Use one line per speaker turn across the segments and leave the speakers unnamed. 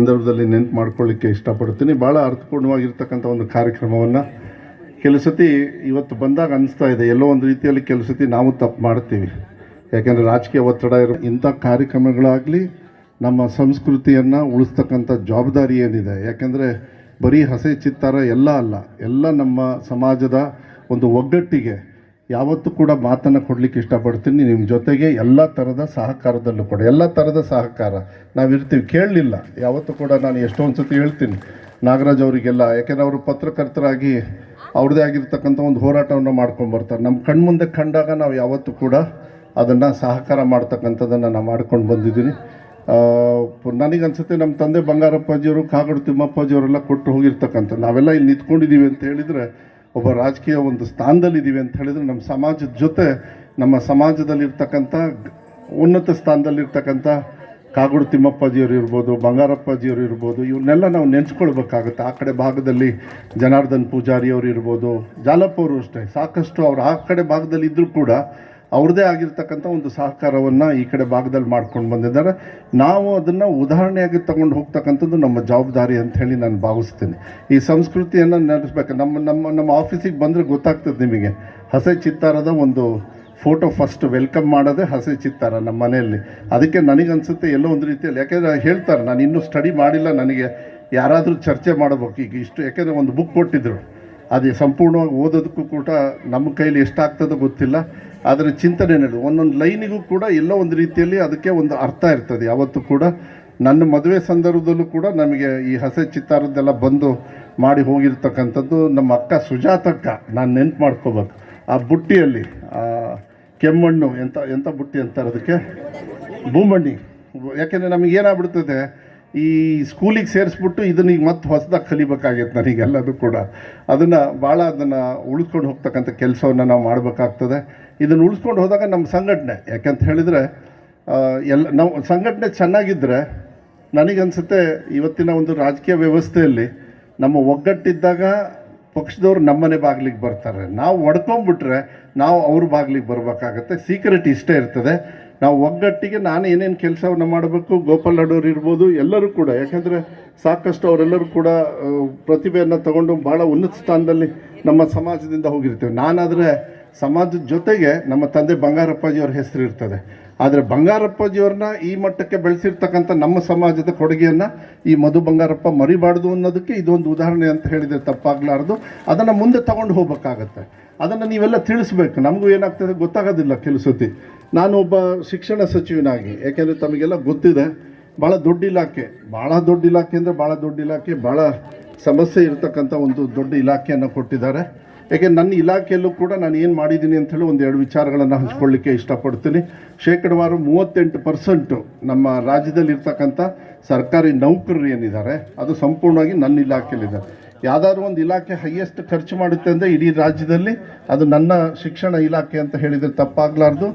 ಸಂದರ್ಭದಲ್ಲಿ ನೆನ್ಪು ಮಾಡ್ಕೊಳ್ಳಿಕ್ಕೆ ಇಷ್ಟಪಡ್ತೀನಿ ಭಾಳ ಅರ್ಥಪೂರ್ಣವಾಗಿರ್ತಕ್ಕಂಥ ಒಂದು ಕಾರ್ಯಕ್ರಮವನ್ನು ಕೆಲವು ಸತಿ ಇವತ್ತು ಬಂದಾಗ ಅನಿಸ್ತಾ ಇದೆ. ಎಲ್ಲೋ ಒಂದು ರೀತಿಯಲ್ಲಿ ಕೆಲವು ಸತಿ ನಾವು ತಪ್ಪು ಮಾಡ್ತೀವಿ. ಯಾಕೆಂದರೆ ರಾಜಕೀಯ ಒತ್ತಡ ಇರೋ ಇಂಥ ಕಾರ್ಯಕ್ರಮಗಳಾಗಲಿ ನಮ್ಮ ಸಂಸ್ಕೃತಿಯನ್ನು ಉಳಿಸ್ತಕ್ಕಂಥ ಜವಾಬ್ದಾರಿ ಏನಿದೆ? ಯಾಕೆಂದರೆ ಬರೀ ಹಸೆ ಚಿತ್ತಾರ ಎಲ್ಲ ಅಲ್ಲ. ಎಲ್ಲ ನಮ್ಮ ಸಮಾಜದ ಒಂದು ಒಗ್ಗಟ್ಟಿಗೆ ಯಾವತ್ತೂ ಕೂಡ ಮಾತನ್ನು ಕೊಡಲಿಕ್ಕೆ ಇಷ್ಟಪಡ್ತೀನಿ. ನಿಮ್ಮ ಜೊತೆಗೆ ಎಲ್ಲ ಥರದ ಸಹಕಾರದಲ್ಲೂ ಕೂಡ, ಎಲ್ಲ ಥರದ ಸಹಕಾರ. ನಾವಿರ್ತೀವಿ ಕೇಳಲಿಲ್ಲ. ಯಾವತ್ತೂ ಕೂಡ ನಾನು ಎಷ್ಟೊಂದು ಸತಿ ಹೇಳ್ತೀನಿ. ನಾಗರಾಜ್ ಅವರಿಗೆಲ್ಲ, ಯಾಕೆಂದರೆ ಅವರು ಪತ್ರಕರ್ತರಾಗಿ ಅವ್ರದ್ದೇ ಆಗಿರ್ತಕ್ಕಂಥ ಒಂದು ಹೋರಾಟವನ್ನು ಮಾಡ್ಕೊಂಡು ಬರ್ತಾರೆ. ನಮ್ಮ ಕಣ್ಮುಂದೆ ಕಂಡಾಗ ನಾವು ಯಾವತ್ತೂ ಕೂಡ ಅದನ್ನು ಸಹಕಾರ ಮಾಡ್ತಕ್ಕಂಥದ್ದನ್ನು ನಾನು ಮಾಡ್ಕೊಂಡು ಬಂದಿದ್ದೀನಿ ನನಗನ್ಸುತ್ತೆ ನಮ್ಮ ತಂದೆ ಬಂಗಾರಪ್ಪಾಜಿಯವರು, ಕಾಗಡು ತಿಮ್ಮಪ್ಪಾಜಿಯವರೆಲ್ಲ ಕೊಟ್ಟು ಹೋಗಿರ್ತಕ್ಕಂಥ, ನಾವೆಲ್ಲ ಇಲ್ಲಿ ನಿಂತ್ಕೊಂಡಿದ್ದೀವಿ ಅಂತ ಹೇಳಿದರೆ ಒಬ್ಬ ರಾಜಕೀಯ ಒಂದು ಸ್ಥಾನದಲ್ಲಿದ್ದೀವಿ ಅಂತ ಹೇಳಿದರೆ ನಮ್ಮ ಸಮಾಜದ ಜೊತೆ ನಮ್ಮ ಸಮಾಜದಲ್ಲಿರ್ತಕ್ಕಂಥ ಉನ್ನತ ಸ್ಥಾನದಲ್ಲಿರ್ತಕ್ಕಂಥ ಕಾಗೋಡು ತಿಮ್ಮಪ್ಪಾಜಿಯವರು ಇರ್ಬೋದು, ಬಂಗಾರಪ್ಪಾಜಿಯವರು ಇರ್ಬೋದು ಇವನ್ನೆಲ್ಲ ನಾವು ನೆನೆಸ್ಕೊಳ್ಬೇಕಾಗುತ್ತೆ. ಆ ಕಡೆ ಭಾಗದಲ್ಲಿ ಜನಾರ್ದನ್ ಪೂಜಾರಿ ಅವರು ಇರ್ಬೋದು, ಜಾಲಪ್ಪ ಅವರು ಅಷ್ಟೇ. ಸಾಕಷ್ಟು ಅವ್ರು ಆ ಕಡೆ ಭಾಗದಲ್ಲಿ ಇದ್ದರೂ ಕೂಡ ಅವ್ರದ್ದೇ ಆಗಿರ್ತಕ್ಕಂಥ ಒಂದು ಸಹಕಾರವನ್ನು ಈ ಕಡೆ ಭಾಗದಲ್ಲಿ ಮಾಡ್ಕೊಂಡು ಬಂದಿದ್ದಾರೆ. ನಾವು ಅದನ್ನು ಉದಾಹರಣೆಯಾಗಿ ತಗೊಂಡು ಹೋಗ್ತಕ್ಕಂಥದ್ದು ನಮ್ಮ ಜವಾಬ್ದಾರಿ ಅಂತ ಹೇಳಿ ನಾನು ಭಾವಿಸ್ತೀನಿ. ಈ ಸಂಸ್ಕೃತಿಯನ್ನು ನಡೆಸ್ಬೇಕು ನಮ್ಮ ನಮ್ಮ ನಮ್ಮ ಆಫೀಸಿಗೆ ಬಂದರೆ ಗೊತ್ತಾಗ್ತದೆ ನಿಮಗೆ. ಹಸೆ ಚಿತ್ತಾರದ ಒಂದು ಫೋಟೋ ಫಸ್ಟ್ ವೆಲ್ಕಮ್ ಮಾಡೋದೇ ಹಸೆ ಚಿತ್ತಾರ ನಮ್ಮ ಮನೆಯಲ್ಲಿ. ಅದಕ್ಕೆ ನನಗನ್ಸುತ್ತೆ ಎಲ್ಲೋ ಒಂದು ರೀತಿಯಲ್ಲಿ. ಯಾಕೆಂದರೆ ಹೇಳ್ತಾರೆ ನಾನು ಇನ್ನೂ ಸ್ಟಡಿ ಮಾಡಿಲ್ಲ ನನಗೆ. ಯಾರಾದರೂ ಚರ್ಚೆ ಮಾಡಬೇಕು ಈಗ ಇಷ್ಟು. ಯಾಕೆಂದರೆ ಒಂದು ಬುಕ್ ಕೊಟ್ಟಿದ್ದರು ಅದು ಸಂಪೂರ್ಣವಾಗಿ ಓದೋದಕ್ಕೂ ಕೂಡ ನಮ್ಮ ಕೈಲಿ ಎಷ್ಟಾಗ್ತದೋ ಗೊತ್ತಿಲ್ಲ. ಆದರೆ ಚಿಂತನೆ ನಡೆದು, ಒಂದೊಂದು ಲೈನಿಗೂ ಕೂಡ ಎಲ್ಲ ಒಂದು ರೀತಿಯಲ್ಲಿ ಅದಕ್ಕೆ ಒಂದು ಅರ್ಥ ಇರ್ತದೆ. ಯಾವತ್ತೂ ಕೂಡ ನನ್ನ ಮದುವೆ ಸಂದರ್ಭದಲ್ಲೂ ಕೂಡ ನಮಗೆ ಈ ಹಸೆ ಚಿತ್ತಾರದ್ದೆಲ್ಲ ಬಂದು ಮಾಡಿ ಹೋಗಿರ್ತಕ್ಕಂಥದ್ದು ನಮ್ಮ ಅಕ್ಕ ಸುಜಾತಕ್ಕ. ನಾನು ನೆನ್ಪು ಮಾಡ್ಕೋಬೇಕು. ಆ ಬುಟ್ಟಿಯಲ್ಲಿ, ಆ ಕೆಮ್ಮಣ್ಣು, ಎಂಥ ಎಂಥ ಬುಟ್ಟಿ ಅಂತಾರೆ ಅದಕ್ಕೆ? ಭೂಮಣ್ಣಿ. ಯಾಕೆಂದರೆ ನಮಗೆ ಏನಾಗ್ಬಿಡ್ತದೆ? ಈ ಸ್ಕೂಲಿಗೆ ಸೇರಿಸ್ಬಿಟ್ಟು ಇದನ್ನ ಈಗ ಮತ್ತೆ ಹೊಸದಾಗಿ ಕಲಿಬೇಕಾಗೈತೆ ನನಗೆಲ್ಲದು ಕೂಡ. ಅದನ್ನು ಭಾಳ ಅದನ್ನು ಉಳಿಸ್ಕೊಂಡು ಹೋಗ್ತಕ್ಕಂಥ ಕೆಲಸವನ್ನು ನಾವು ಮಾಡಬೇಕಾಗ್ತದೆ. ಇದನ್ನು ಉಳಿಸ್ಕೊಂಡು ಹೋದಾಗ ನಮ್ಮ ಸಂಘಟನೆ, ಯಾಕಂತ ಹೇಳಿದರೆ ಎಲ್ಲ ನಾವು ಸಂಘಟನೆ ಚೆನ್ನಾಗಿದ್ದರೆ ನನಗನ್ಸುತ್ತೆ ಇವತ್ತಿನ ಒಂದು ರಾಜಕೀಯ ವ್ಯವಸ್ಥೆಯಲ್ಲಿ ನಮ್ಮ ಒಗ್ಗಟ್ಟಿದ್ದಾಗ ಪಕ್ಷದವ್ರು ನಮ್ಮನೆ ಬಾಗಿಲಿಗೆ ಬರ್ತಾರೆ. ನಾವು ಒಡ್ಕೊಂಡ್ಬಿಟ್ರೆ ನಾವು ಅವ್ರ ಬಾಗಿಲಿಗೆ ಬರಬೇಕಾಗತ್ತೆ. ಸೀಕ್ರೆಟ್ ಇಷ್ಟೇ ಇರ್ತದೆ. ನಾವು ಒಗ್ಗಟ್ಟಿಗೆ ನಾನು ಏನೇನು ಕೆಲಸವನ್ನು ಮಾಡಬೇಕು, ಗೋಪಾಲ್ ನಾಡೋರು ಇರ್ಬೋದು, ಎಲ್ಲರೂ ಕೂಡ, ಯಾಕೆಂದರೆ ಸಾಕಷ್ಟು ಅವರೆಲ್ಲರೂ ಕೂಡ ಪ್ರತಿಭೆಯನ್ನು ತಗೊಂಡು ಭಾಳ ಉನ್ನತ ಸ್ಥಾನದಲ್ಲಿ ನಮ್ಮ ಸಮಾಜದಿಂದ ಹೋಗಿರ್ತೇವೆ. ನಾನಾದರೆ ಸಮಾಜದ ಜೊತೆಗೆ ನಮ್ಮ ತಂದೆ ಬಂಗಾರಪ್ಪಾಜಿಯವ್ರ ಹೆಸರು ಇರ್ತದೆ. ಆದರೆ ಬಂಗಾರಪ್ಪಾಜಿಯವ್ರನ್ನ ಈ ಮಟ್ಟಕ್ಕೆ ಬೆಳೆಸಿರ್ತಕ್ಕಂಥ ನಮ್ಮ ಸಮಾಜದ ಕೊಡುಗೆಯನ್ನು ಈ ಮಧು ಬಂಗಾರಪ್ಪ ಮರಿಬಾರ್ದು ಅನ್ನೋದಕ್ಕೆ ಇದೊಂದು ಉದಾಹರಣೆ ಅಂತ ಹೇಳಿದರೆ ತಪ್ಪಾಗಲಾರ್ದು. ಅದನ್ನು ಮುಂದೆ ತಗೊಂಡು ಹೋಗಬೇಕಾಗತ್ತೆ. ಅದನ್ನು ನೀವೆಲ್ಲ ತಿಳಿಸ್ಬೇಕು. ನಮಗೂ ಏನಾಗ್ತದೆ ಗೊತ್ತಾಗೋದಿಲ್ಲ ಕೆಲವು ಸತಿ ನಾನು ಒಬ್ಬ ಶಿಕ್ಷಣ ಸಚಿವನಾಗಿ, ಯಾಕೆಂದರೆ ತಮಗೆಲ್ಲ ಗೊತ್ತಿದೆ ಭಾಳ ದೊಡ್ಡ ಇಲಾಖೆ ಭಾಳ ದೊಡ್ಡ ಇಲಾಖೆ ಅಂದರೆ ಭಾಳ ದೊಡ್ಡ ಇಲಾಖೆ ಭಾಳ ಸಮಸ್ಯೆ ಇರತಕ್ಕಂಥ ಒಂದು ದೊಡ್ಡ ಇಲಾಖೆಯನ್ನು ಕೊಟ್ಟಿದ್ದಾರೆ. ಯಾಕೆ, ನನ್ನ ಇಲಾಖೆಯಲ್ಲೂ ಕೂಡ ನಾನು ಏನು ಮಾಡಿದ್ದೀನಿ ಅಂಥೇಳಿ ಒಂದು ಎರಡು ವಿಚಾರಗಳನ್ನು ಹಂಚ್ಕೊಳ್ಳಿಕ್ಕೆ ಇಷ್ಟಪಡ್ತೀನಿ. ಶೇಕಡವಾರು ಮೂವತ್ತೆಂಟು ಪರ್ಸೆಂಟು ನಮ್ಮ ರಾಜ್ಯದಲ್ಲಿ ಇರ್ತಕ್ಕಂಥ ಸರ್ಕಾರಿ ನೌಕರರು ಏನಿದ್ದಾರೆ, ಅದು ಸಂಪೂರ್ಣವಾಗಿ ನನ್ನ ಇಲಾಖೆಯಲ್ಲಿದೆ. ಯಾವ್ದಾದ್ರು ಒಂದು ಇಲಾಖೆ ಹೈಯೆಸ್ಟ್ ಖರ್ಚು ಮಾಡುತ್ತೆ ಅಂದರೆ ಇಡೀ ರಾಜ್ಯದಲ್ಲಿ ಅದು ನನ್ನ ಶಿಕ್ಷಣ ಇಲಾಖೆ ಅಂತ ಹೇಳಿದರೆ ತಪ್ಪಾಗಲಾರ್ದು.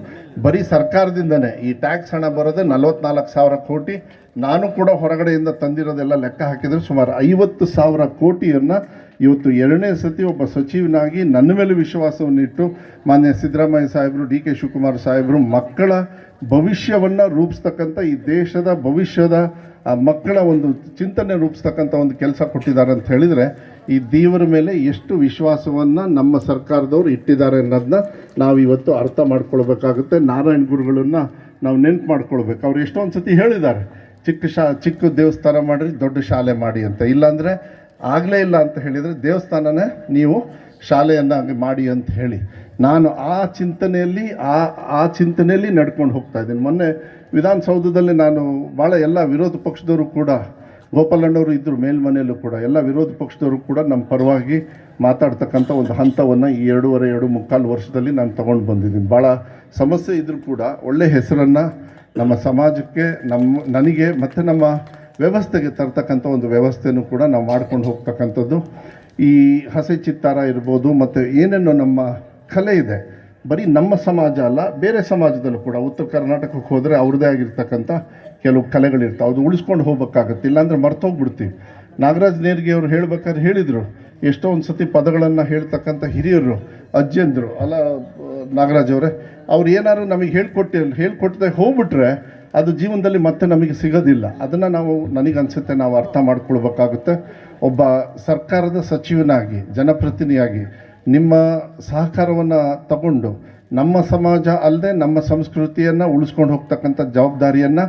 ಬರೀ ಸರ್ಕಾರದಿಂದನೇ ಈ ಟ್ಯಾಕ್ಸ್ ಹಣ ಬರೋದೇ ನಲವತ್ನಾಲ್ಕು ಸಾವಿರ ಕೋಟಿ. ನಾನು ಕೂಡ ಹೊರಗಡೆಯಿಂದ ತಂದಿರೋದೆಲ್ಲ ಲೆಕ್ಕ ಹಾಕಿದರೆ ಸುಮಾರು ಐವತ್ತು ಸಾವಿರ ಕೋಟಿಯನ್ನು ಇವತ್ತು ಎರಡನೇ ಸತಿ ಒಬ್ಬ ಸಚಿವನಾಗಿ ನನ್ನ ಮೇಲೆ ವಿಶ್ವಾಸವನ್ನಿಟ್ಟು ಮಾನ್ಯ ಸಿದ್ದರಾಮಯ್ಯ ಸಾಹೇಬರು, ಡಿ ಕೆ ಶಿವಕುಮಾರ್ ಸಾಹೇಬರು ಮಕ್ಕಳ ಭವಿಷ್ಯವನ್ನು ರೂಪಿಸ್ತಕ್ಕಂಥ ಈ ದೇಶದ ಭವಿಷ್ಯದ ಆ ಮಕ್ಕಳ ಒಂದು ಚಿಂತನೆ ರೂಪಿಸ್ತಕ್ಕಂಥ ಒಂದು ಕೆಲಸ ಕೊಟ್ಟಿದ್ದಾರೆ ಅಂತ ಹೇಳಿದರೆ ಈ ದೇವರ ಮೇಲೆ ಎಷ್ಟು ವಿಶ್ವಾಸವನ್ನು ನಮ್ಮ ಸರ್ಕಾರದವರು ಇಟ್ಟಿದ್ದಾರೆ ಅನ್ನೋದನ್ನ ನಾವು ಇವತ್ತು ಅರ್ಥ ಮಾಡ್ಕೊಳ್ಬೇಕಾಗುತ್ತೆ. ನಾರಾಯಣ ಗುರುಗಳನ್ನು ನಾವು ನೆನ್ಪು ಮಾಡ್ಕೊಳ್ಬೇಕು. ಅವ್ರು ಎಷ್ಟೊಂದು ಸತಿ ಹೇಳಿದ್ದಾರೆ, ಚಿಕ್ಕ ಶಾ, ಚಿಕ್ಕ ದೇವಸ್ಥಾನ ಮಾಡಿರಿ, ದೊಡ್ಡ ಶಾಲೆ ಮಾಡಿ ಅಂತ. ಇಲ್ಲಾಂದರೆ ಆಗಲೇ ಇಲ್ಲ ಅಂತ ಹೇಳಿದರೆ ದೇವಸ್ಥಾನನೇ ನೀವು ಶಾಲೆಯನ್ನಾಗಿ ಮಾಡಿ ಅಂತ ಹೇಳಿ. ನಾನು ಆ ಚಿಂತನೆಯಲ್ಲಿ, ಆ ಆ ಚಿಂತನೆಯಲ್ಲಿ ನಡ್ಕೊಂಡು ಹೋಗ್ತಾ ಇದ್ದೀನಿ. ಮೊನ್ನೆ ವಿಧಾನಸೌಧದಲ್ಲಿ ನಾನು ಭಾಳ ಎಲ್ಲ ವಿರೋಧ ಪಕ್ಷದವರು ಕೂಡ ಗೋಪಾಲಣ್ಣವರು ಇದ್ದರು ಮೇಲ್ಮನೆಯಲ್ಲೂ ಕೂಡ, ಎಲ್ಲ ವಿರೋಧ ಪಕ್ಷದವರು ಕೂಡ ನಮ್ಮ ಪರವಾಗಿ ಮಾತಾಡ್ತಕ್ಕಂಥ ಒಂದು ಹಂತವನ್ನು ಈ ಎರಡೂವರೆ, ಎರಡು ಮುಕ್ಕಾಲು ವರ್ಷದಲ್ಲಿ ನಾನು ತಗೊಂಡು ಬಂದಿದ್ದೀನಿ. ಭಾಳ ಸಮಸ್ಯೆ ಇದ್ದರೂ ಕೂಡ ಒಳ್ಳೆಯ ಹೆಸರನ್ನು ನಮ್ಮ ಸಮಾಜಕ್ಕೆ, ನಮ್ಮ, ನನಗೆ ಮತ್ತು ನಮ್ಮ ವ್ಯವಸ್ಥೆಗೆ ತರ್ತಕ್ಕಂಥ ಒಂದು ವ್ಯವಸ್ಥೆನೂ ಕೂಡ ನಾವು ಮಾಡ್ಕೊಂಡು ಹೋಗ್ತಕ್ಕಂಥದ್ದು. ಈ ಹಸೆ ಚಿತ್ತಾರ ಇರ್ಬೋದು, ಮತ್ತು ಏನೇನು ನಮ್ಮ ಕಲೆ ಇದೆ ಬರೀ ನಮ್ಮ ಸಮಾಜ ಅಲ್ಲ, ಬೇರೆ ಸಮಾಜದಲ್ಲೂ ಕೂಡ ಉತ್ತರ ಕರ್ನಾಟಕಕ್ಕೆ ಹೋದರೆ ಅವ್ರದ್ದೇ ಆಗಿರ್ತಕ್ಕಂಥ ಕೆಲವು ಕಲೆಗಳಿರ್ತಾವೆ. ಅದು ಉಳಿಸ್ಕೊಂಡು ಹೋಗ್ಬೇಕಾಗತ್ತೆ, ಇಲ್ಲಾಂದರೆ ಮರ್ತೋಗ್ಬಿಡ್ತೀವಿ. ನಾಗರಾಜ್ ನೇರ್ಗೆ ಅವರು ಹೇಳ್ಬೇಕಾದ್ರೆ ಹೇಳಿದರು, ಎಷ್ಟೋ ಒಂದು ಸತಿ ಪದಗಳನ್ನು ಹೇಳ್ತಕ್ಕಂಥ ಹಿರಿಯರು, ಅಜ್ಜಂದರು, ಅಲ್ಲ, ನಾಗರಾಜ್ ಅವರೇ, ಅವ್ರು ಏನಾದ್ರು ನಮಗೆ ಹೇಳ್ಕೊಟ್ಟಿ ಹೇಳ್ಕೊಟ್ಟದೆ ಹೋಗ್ಬಿಟ್ರೆ ಅದು ಜೀವನದಲ್ಲಿ ಮತ್ತೆ ನಮಗೆ ಸಿಗೋದಿಲ್ಲ. ಅದನ್ನು ನಾವು, ನನಗನ್ಸುತ್ತೆ ನಾವು ಅರ್ಥ ಮಾಡ್ಕೊಳ್ಬೇಕಾಗುತ್ತೆ. ಒಬ್ಬ ಸರ್ಕಾರದ ಸಚಿವನಾಗಿ, ಜನಪ್ರತಿನಿಧಿಯಾಗಿ ನಿಮ್ಮ ಸಹಕಾರವನ್ನು ತಗೊಂಡು ನಮ್ಮ ಸಮಾಜ ಅಲ್ಲದೆ ನಮ್ಮ ಸಂಸ್ಕೃತಿಯನ್ನು ಉಳಿಸ್ಕೊಂಡು ಹೋಗ್ತಕ್ಕಂಥ ಜವಾಬ್ದಾರಿಯನ್ನು,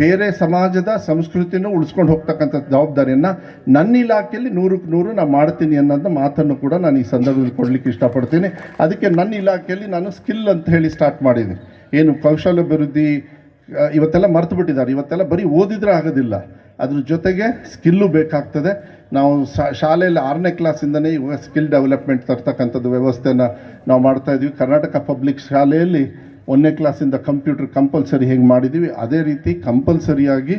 ಬೇರೆ ಸಮಾಜದ ಸಂಸ್ಕೃತಿನೂ ಉಳಿಸ್ಕೊಂಡು ಹೋಗ್ತಕ್ಕಂಥ ಜವಾಬ್ದಾರಿಯನ್ನು ನನ್ನ ಇಲಾಖೆಯಲ್ಲಿ ನೂರಕ್ಕೆ ನೂರು ನಾನು ಮಾಡ್ತೀನಿ ಅನ್ನೋದು ಮಾತನ್ನು ಕೂಡ ನಾನು ಈ ಸಂದರ್ಭದಲ್ಲಿ ಕೊಡಲಿಕ್ಕೆ ಇಷ್ಟಪಡ್ತೀನಿ. ಅದಕ್ಕೆ ನನ್ನ ಇಲಾಖೆಯಲ್ಲಿ ನಾನು ಸ್ಕಿಲ್ ಅಂತ ಹೇಳಿ ಸ್ಟಾರ್ಟ್ ಮಾಡಿದೆ. ಏನು ಕೌಶಲ್ಯಾಭಿವೃದ್ಧಿ ಇವತ್ತೆಲ್ಲ ಮರೆತು ಬಿಟ್ಟಿದ್ದಾರೆ ಇವತ್ತೆಲ್ಲ ಬರೀ ಓದಿದ್ರೆ ಆಗೋದಿಲ್ಲ. ಅದ್ರ ಜೊತೆಗೆ ಸ್ಕಿಲ್ಲು ಬೇಕಾಗ್ತದೆ. ನಾವು ಶಾಲೆಯಲ್ಲಿ ಆರನೇ ಕ್ಲಾಸಿಂದನೇ ಇವಾಗ ಸ್ಕಿಲ್ ಡೆವಲಪ್ಮೆಂಟ್ ತರ್ತಕ್ಕಂಥದ್ದು ವ್ಯವಸ್ಥೆನ ನಾವು ಮಾಡ್ತಾ ಇದ್ವಿ ಕರ್ನಾಟಕ ಪಬ್ಲಿಕ್ ಶಾಲೆಯಲ್ಲಿ ಒಂದನೇ ಕ್ಲಾಸಿಂದ ಕಂಪ್ಯೂಟರ್ ಕಂಪಲ್ಸರಿ ಹೇಗೆ ಮಾಡಿದ್ದೀವಿ, ಅದೇ ರೀತಿ ಕಂಪಲ್ಸರಿಯಾಗಿ